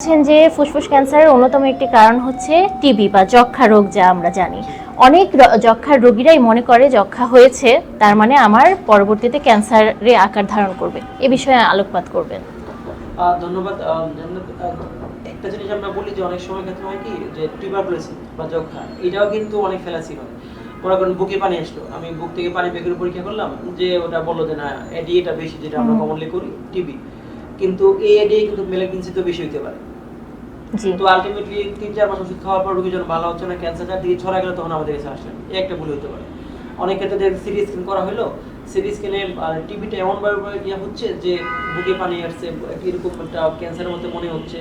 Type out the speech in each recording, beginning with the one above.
বলছেন যে ফুসফুস ক্যান্সারের অন্যতম একটি কারণ হচ্ছে টিবি বা যক্ষা রোগ যা আমরা জানি। অনেক যক্ষার রোগীরাই মনে করে যক্ষা হয়েছে তার মানে আমার পরবর্তীতে ক্যান্সারে আকার ধারণ করবে। এ বিষয়ে আলোকপাত করবেন। ধন্যবাদ। একটা জিনিস আমরা বলি যে অনেক সময় ক্ষেত্রে হয় কি যে টিউবারকুলোসিস বা যক্ষা এটাও কিন্তু অনেক ফেলাসি হয়। মনে করেন বুকে পানি আসলো আমি বুক থেকে পানি বের করে পরীক্ষা করলাম যে ওটা বলল যে না এডি এটা বেশি যেটা আমরা। কমনলি করি টিবি কিন্তু এই এডি কিন্তু মেলাগিনসি তো বেশি হতে পারে। তো আলটিমেটলি তিন, চার মাস ওষুধ খাওয়ার পর রোগী যখন ভালো হচ্ছে না ক্যান্সারটার দিকে ছড়া গেলে তখন আমাদের কাছে আসলেন। এই একটা ভুল হতে পারে। অনেক ক্ষেত্রে সিটি স্ক্যান করা হলো সিটি স্ক্যানে টিবিটা এমনভাবে ইয়ে হচ্ছে যে বুকে পানি আসছে, এরকম একটা ক্যান্সারের মধ্যে মনে হচ্ছে।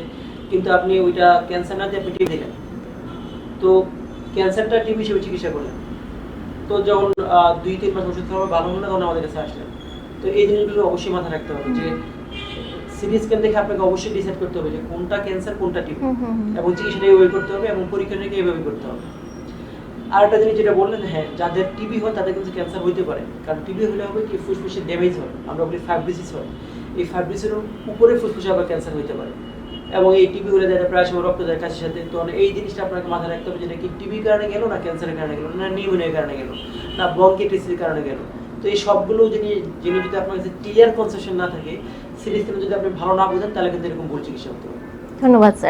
কিন্তু আপনি ওইটা ক্যান্সার না দিয়ে আপনি টিবি দিলেন। তো ক্যান্সারটা টিবি হিসেবে চিকিৎসা করলেন। তো যখন দুই, তিন মাস ওষুধ খাওয়া ভালো হলো তখন আমাদের কাছে আসলেন। তো এই জিনিসগুলো অবশ্যই মাথায় রাখতে হবে যে সিটি স্ক্যান দেখে আপনাকে অবশ্যই ডিসাইড করতে হবে যে কোনটা ক্যান্সার কোনটা হুম। এবং চিকিৎসাটা এইভাবে করতে হবে এবং এইভাবে করতে হবে। আর একটা জিনিস যেটা বললেন হ্যাঁ যাদের টিবি হয় তাদের কিন্তু ক্যান্সার হইতে পারে। কারণ টিবি হলে হবে কি ফুসফুসে ড্যামেজ হয়। আমরা বলি ফাইব্রিসিস হয়। এই ফাইব্রিসের উপরে ফুসফুসে আবার ক্যান্সার হইতে পারে। এবং এই টিবি হলে দেখা প্রায় সময় রক্ত দেয় কাশির সাথে। তো এই জিনিসটা আপনাকে মাথায় রাখতে হবে যেটা কি টিবির কারণে গেল না ক্যান্সারের কারণে গেল না নিউমোনিয়ার কারণে গেল? না ব্রঙ্কিটিসের কারণে গেল? তো এই সবগুলো যিনি যিনি যদি আপনার কাছে ক্লিয়ার কনসেপশন না থাকে সিরিজ যদি আপনি ভালো না বোঝেন, তাহলে কিন্তু এরকম ভুল চিকিৎসা হতে পারে। ধন্যবাদ স্যার